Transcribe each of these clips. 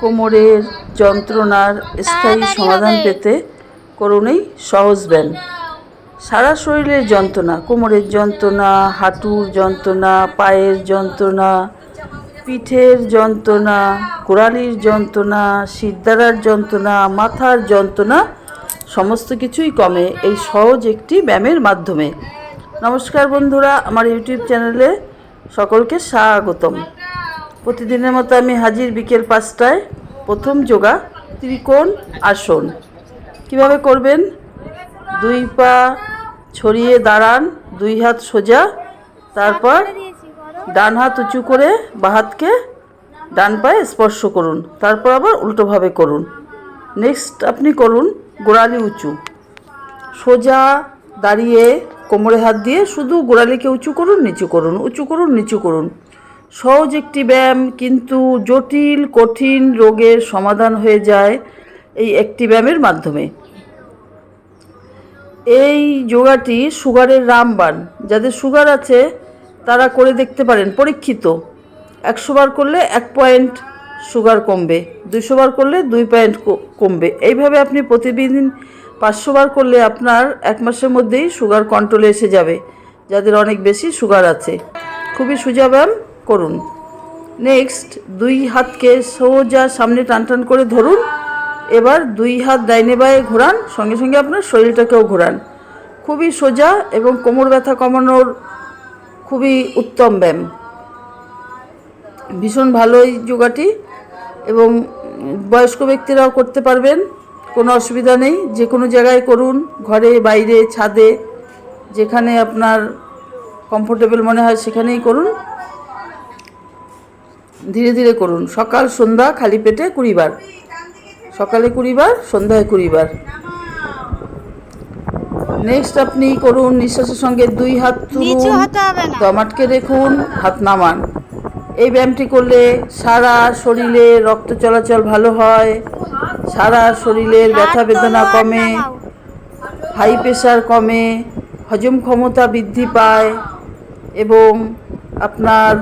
কোমরের যন্ত্রণার স্থায়ী সমাধান পেতে করুন সহজ ব্যায়াম। সারা শরীরের যন্ত্রণা কোমরের যন্ত্রণা হাঁটুর যন্ত্রণা পায়ের যন্ত্রণা পিঠের যন্ত্রণা গোড়ালির যন্ত্রণা শিরদাঁড়ার যন্ত্রণা মাথার যন্ত্রণা সমস্ত কিছুই কমে এই সহজ একটি ব্যায়ামের মাধ্যমে। নমস্কার বন্ধুরা আমার ইউটিউব চ্যানেলে সকলকে স্বাগতম। প্রতিদিনের মতো আমি হাজির বিকেল পাঁচটায় প্রথম যোগা, ত্রিকোণ, আসন। কীভাবে করবেন? দুই পা ছড়িয়ে দাঁড়ান, দুই হাত সোজা, তারপর ডান হাত উঁচু করে বা হাতকে ডান পায়ে স্পর্শ করুন, তারপর আবার উল্টোভাবে করুন। নেক্সট আপনি করুন গোড়ালি উঁচু। সোজা দাঁড়িয়ে কোমরে হাত দিয়ে শুধু গোড়ালিকে উঁচু করুন, নিচু করুন, উঁচু করুন, নিচু করুন। সহজ একটি ব্যায়াম, কিন্তু জটিল, কঠিন রোগের সমাধান হয়ে যায় এই একটি ব্যায়ামের মাধ্যমে। এই যোগাটি সুগারের রামবান যাদের সুগার আছে, তারা করে দেখতে পারেন, পরীক্ষিত। একশো বার করলে এক পয়েন্ট সুগার কমবে দুশো বার করলে দুই পয়েন্ট কমবে। এইভাবে আপনি প্রতিদিন পাঁচশো বার করলে আপনার এক মাসের মধ্যেই সুগার কন্ট্রোলে এসে যাবে, যাদের অনেক বেশি সুগার আছে। খুবই সোজা ব্যায়াম। করুন। নেক্সট দুই হাতকে সোজা সামনে টান টান করে ধরুন। এবার দুই হাত ডাইনে বায়ে ঘোরান, সঙ্গে সঙ্গে আপনার শরীরটাকেও ঘোরান। খুবই সোজা এবং কোমর ব্যথা কমানোর খুবই উত্তম ব্যায়াম। ভীষণ ভালো এই যোগাটি এবং বয়স্ক ব্যক্তিরাও করতে পারবেন, কোনো অসুবিধা নেই। যে কোনো জায়গায় করুন, ঘরে, বাইরে, ছাদে, যেখানে আপনার কমফোর্টেবল মনে হয় সেখানেই করুন। ধীরে ধীরে করুন। সকাল সন্ধ্যা খালি পেটে কুড়ি বার সকালে কুড়ি বার সন্ধ্যায় কুড়ি বার নেক্সট আপনি করুন নিঃশ্বাসের সঙ্গে দুই হাত তুলুন। দম আটকে দেখুন হাত নামান। এই ব্যায়ামটি করলে সারা শরীরে রক্ত চলাচল ভালো হয় সারা শরীরের ব্যথা বেদনা কমে হাই প্রেশার কমে হজম ক্ষমতা বৃদ্ধি পায় এবং আপনার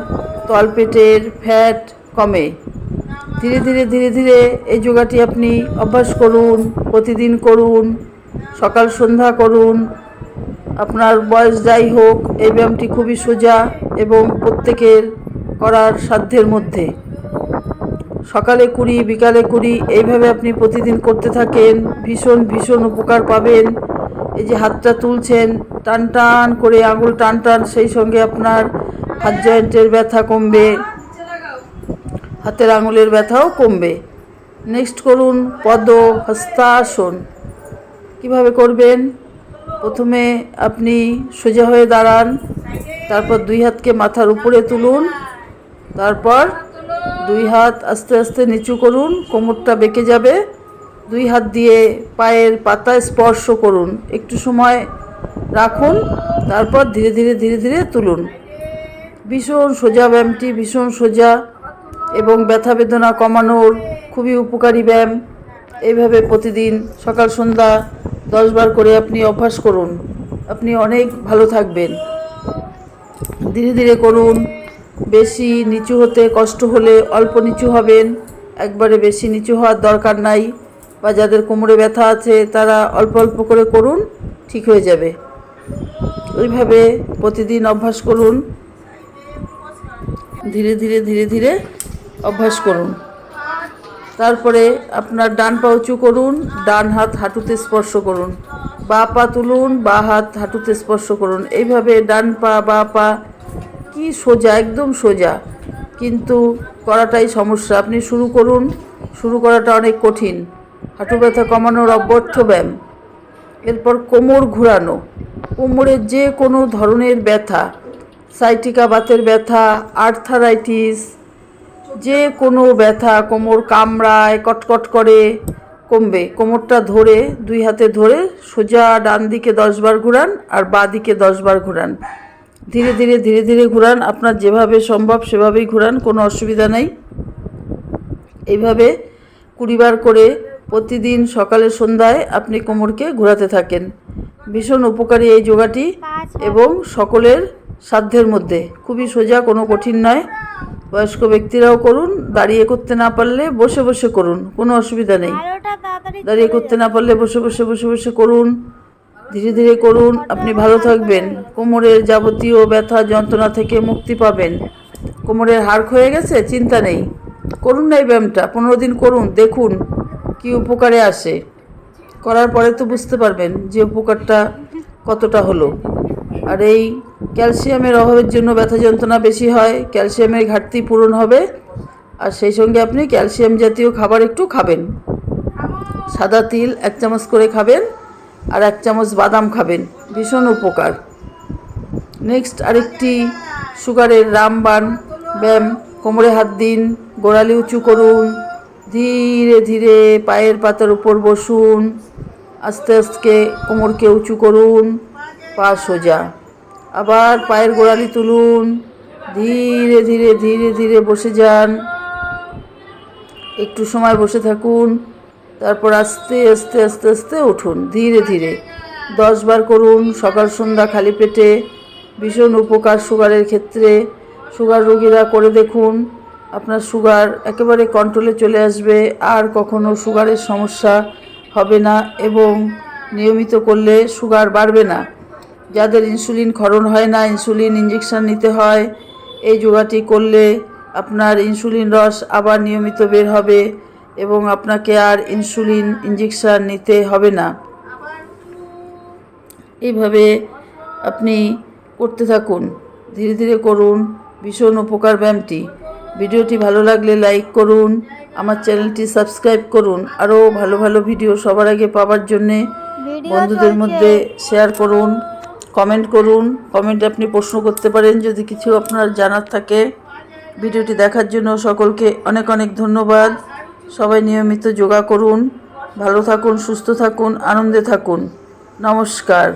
তলপেটের ফ্যাট কমে। ধীরে ধীরে ধীরে ধীরে এই যোগাটি আপনি অভ্যাস করুন, প্রতিদিন করুন, সকাল সন্ধ্যা করুন। আপনার বয়স যাই হোক, এই ব্যায়ামটি খুবই সোজা এবং প্রত্যেকের করার সাধ্যের মধ্যে। সকালে কুড়ি, বিকালে কুড়ি, এইভাবে আপনি প্রতিদিন করতে থাকেন, ভীষণ ভীষণ উপকার পাবেন। এই যে হাতটা তুলছেন, টান টান করে আঙুল টান টান, সেই সঙ্গে আপনার হাত জয়েন্টের ব্যথা কমবে। হাতের আঙুলের ব্যথাও কমবে। নেক্সট করুন পদ হস্তাসন কীভাবে করবেন? প্রথমে আপনি সোজা হয়ে দাঁড়ান, তারপর দুই হাতকে মাথার উপরে তুলুন, তারপর দুই হাত আস্তে আস্তে নিচু করুন, কোমরটা বেঁকে যাবে। দুই হাত দিয়ে পায়ের পাতায় স্পর্শ করুন। একটু সময় রাখুন, তারপর ধীরে ধীরে ধীরে ধীরে তুলুন। ভীষণ সোজা ব্যায়ামটি, ভীষণ সোজা এবং ব্যথা বেদনা কমানোর খুবই উপকারী ব্যায়াম। এইভাবে প্রতিদিন সকাল, সন্ধ্যা দশবার করে আপনি অভ্যাস করুন। আপনি অনেক ভালো থাকবেন। ধীরে ধীরে করুন। বেশি নিচু হতে কষ্ট হলে অল্প নিচু হবেন। একবারে বেশি নিচু হওয়ার দরকার নাই বা যাদের কোমরে ব্যথা আছে তারা অল্প অল্প করে করুন, ঠিক হয়ে যাবে। ওইভাবে প্রতিদিন অভ্যাস করুন। ধীরে ধীরে ধীরে ধীরে অভ্যাস করুন। তারপরে আপনার ডান পা উঁচু করুন, ডান হাত হাঁটুতে স্পর্শ করুন, বা পা তুলুন, বা হাত হাঁটুতে স্পর্শ করুন। এইভাবে ডান পা, বা পা কি সোজা, একদম সোজা, কিন্তু করাটাই সমস্যা। আপনি শুরু করুন, শুরু করাটা অনেক কঠিন। হাঁটু ব্যথা কমানোর অব্যর্থ ব্যায়াম। এরপর কোমর ঘোরানো। কোমরের যে কোনো ধরনের ব্যথা সাইটিকা বাতের ব্যথা আর্থারাইটিস যে কোনো ব্যথা কোমর কামড়ায় কটকট করে কমবে। কোমরটা ধরে দুই হাতে ধরে সোজা ডান দিকে দশবার ঘুরান আর বাঁ দিকে দশবার ঘুরান। ধীরে ধীরে ধীরে ধীরে ঘুরান। আপনার যেভাবে সম্ভব সেভাবেই ঘুরান কোনো অসুবিধা নেই। এইভাবে কুড়িবার করে প্রতিদিন সকালে সন্ধ্যায় আপনি কোমরকে ঘোরাতে থাকেন। ভীষণ উপকারী এই যোগাটি এবং সকলের সাধ্যের মধ্যে। খুবই সোজা কোনো কঠিন নয়। বয়স্ক ব্যক্তিরাও করুন দাঁড়িয়ে করতে না পারলে বসে বসে করুন কোনো অসুবিধা নেই। দাঁড়িয়ে করতে না পারলে বসে বসে বসে বসে করুন ধীরে ধীরে করুন আপনি ভালো থাকবেন। কোমরের যাবতীয় ব্যথা যন্ত্রণা থেকে মুক্তি পাবেন। কোমরের হাড় ক্ষয়ে গেছে চিন্তা নেই। করুন না এই ব্যায়ামটা পনেরো দিন করুন দেখুন কি উপকারে আসে। করার পরে তো বুঝতে পারবেন যে উপকারটা কতটা হলো। আর এই ক্যালসিয়ামের অভাবের জন্য ব্যথা যন্ত্রণা বেশি হয়, ক্যালসিয়ামের ঘাটতি পূরণ হবে, আর সেই সঙ্গে আপনি ক্যালসিয়াম জাতীয় খাবার একটু খাবেন। সাদা তিল এক চামচ করে খাবেন আর এক চামচ বাদাম খাবেন, ভীষণ উপকার। নেক্সট আরেকটি, সুগারের রামবান, ব্যায়াম, কোমরে হাত দিন, গোড়ালি উঁচু করুন, ধীরে ধীরে পায়ের পাতার উপর বসুন, আস্তে আস্তে কোমরকে উঁচু করুন, পা সোজা। আবার পায়ের গোড়ালি তুলুন। ধীরে ধীরে ধীরে ধীরে বসে যান। একটু সময় বসে থাকুন। তারপর আস্তে আস্তে আস্তে আস্তে উঠুন। ধীরে ধীরে। দশ বার করুন সকাল সন্ধ্যা খালি পেটে। ভীষণ উপকার সুগারের ক্ষেত্রে। সুগার রোগীরা করে দেখুন। আপনার সুগার একেবারে কন্ট্রোলে চলে আসবে। আর কখনো সুগারের সমস্যা হবে না এবং নিয়মিত করলে সুগার বাড়বে না। যাদের ইনসুলিন ক্ষরণ হয় না ইনসুলিন ইঞ্জেকশন নিতে হয় এই যোগাটি করলে আপনার ইনসুলিন রস আবার নিয়মিত বের হবে এবং আপনাকে আর ইনসুলিন ইঞ্জেকশন নিতে হবে না। এইভাবে আপনি করতে থাকুন। ধীরে ধীরে করুন। ভীষণ উপকার ব্যায়ামটি। ভিডিওটি ভালো লাগলে লাইক করুন। আমার চ্যানেলটি সাবস্ক্রাইব করুন। আরও ভালো ভালো ভিডিও সবার আগে পাওয়ার জন্যে বন্ধুদের মধ্যে শেয়ার করুন। কমেন্ট করুন। কমেন্টে আপনি প্রশ্ন করতে পারেন। যদি কিছু আপনার জানার থাকে ভিডিওটি দেখার জন্য সকলকে অনেক অনেক ধন্যবাদ। সবাই নিয়মিত যোগা করুন। ভালো থাকুন, সুস্থ থাকুন, আনন্দে থাকুন। নমস্কার।